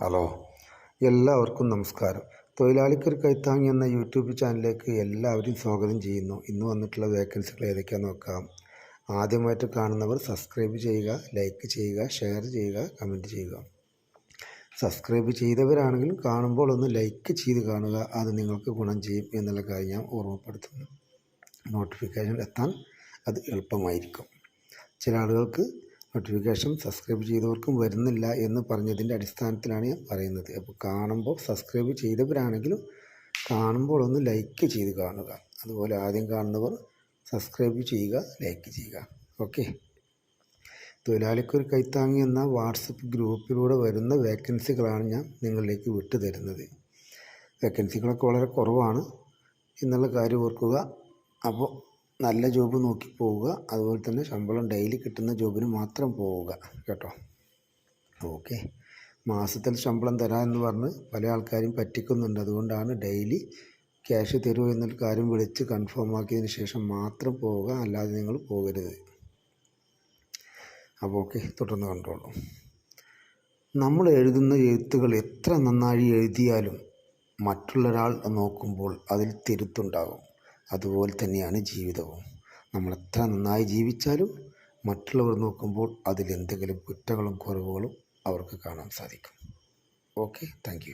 Hello. എല്ലാവർക്കും നമസ്കാരം. തൊഴിലാളിക്കൊരു കൈത്താങ്ങി എന്ന യൂട്യൂബ് ചാനലിലേക്ക് എല്ലാവരും സ്വാഗതം ചെയ്യുന്നു. ഇന്ന് വന്നിട്ടുള്ള വേക്കൻസികൾ ഏതൊക്കെയാണെന്ന് നോക്കാം. ആദ്യമായിട്ട് കാണുന്നവർ സബ്സ്ക്രൈബ് ചെയ്യുക ലൈക്ക് ചെയ്യുക ഷെയർ ചെയ്യുക കമന്റ് ചെയ്യുക. സബ്സ്ക്രൈബ് ചെയ്തവരാണെങ്കിലും കാണുമ്പോൾ ഒന്ന് ലൈക്ക് ചെയ്ത് കാണുക. അത് നിങ്ങൾക്ക് ഗുണം ചെയ്യും എന്നുള്ള കാര്യം ഞാൻ ഓർമ്മപ്പെടുത്തുന്നു. നോട്ടിഫിക്കേഷൻ എത്താൻ അത് എളുപ്പമായിരിക്കും. ചില ആളുകൾക്ക് നോട്ടിഫിക്കേഷൻ സബ്സ്ക്രൈബ് ചെയ്തവർക്കും വരുന്നില്ല എന്ന് പറഞ്ഞതിന്റെ അടിസ്ഥാനത്തിലാണ് ഞാൻ പറയുന്നത്. അപ്പോൾ കാണുമ്പോൾ സബ്സ്ക്രൈബ് ചെയ്തവരാണെങ്കിലും കാണുമ്പോൾ ഒന്ന് ലൈക്ക് ചെയ്ത് കാണുക. അതുപോലെ ആദ്യം കാണുന്നവർ സബ്സ്ക്രൈബ് ചെയ്യുക ലൈക്ക് ചെയ്യുക. ഓക്കെ തൊഴിലാളിക്കൊരു കൈത്താങ്ങി എന്ന വാട്സപ്പ് ഗ്രൂപ്പിലൂടെ വരുന്ന വേക്കൻസികളാണ് ഞാൻ നിങ്ങളിലേക്ക് വിട്ടു തരുന്നത് വേക്കൻസികളൊക്കെ വളരെ കുറവാണ്. എന്നുള്ള കാര്യം ഓർക്കുക. അപ്പോൾ നല്ല ജോബ് നോക്കി പോവുക. അതുപോലെ തന്നെ ശമ്പളം ഡെയിലി കിട്ടുന്ന ജോബിന് മാത്രം പോവുക. കേട്ടോ? ഓക്കെ. മാസത്തിൽ ശമ്പളം തരാമെന്ന് പറഞ്ഞ് പല ആൾക്കാരും പറ്റിക്കുന്നുണ്ട്. അതുകൊണ്ടാണ് ഡെയിലി ക്യാഷ് തരുമോ എന്നൊരു കാര്യം വിളിച്ച് കൺഫേം ആക്കിയതിന് ശേഷം മാത്രം പോവുക. അല്ലാതെ നിങ്ങൾ പോകരുത്. അപ്പോൾ ഓക്കെ. തുടർന്ന് കണ്ടോളൂ. നമ്മൾ എഴുതുന്ന എഴുത്തുകൾ എത്ര നന്നായി എഴുതിയാലും മറ്റുള്ളൊരാൾ നോക്കുമ്പോൾ അതിൽ തിരുത്തുണ്ടാകും. അതുപോലെ തന്നെയാണ് ജീവിതവും. നമ്മൾ എത്ര നന്നായി ജീവിച്ചാലും മറ്റുള്ളവർ നോക്കുമ്പോൾ അതിലെന്തെങ്കിലും കുറ്റങ്ങളും കുറവുകളും അവർക്ക് കാണാൻ സാധിക്കും. Okay thank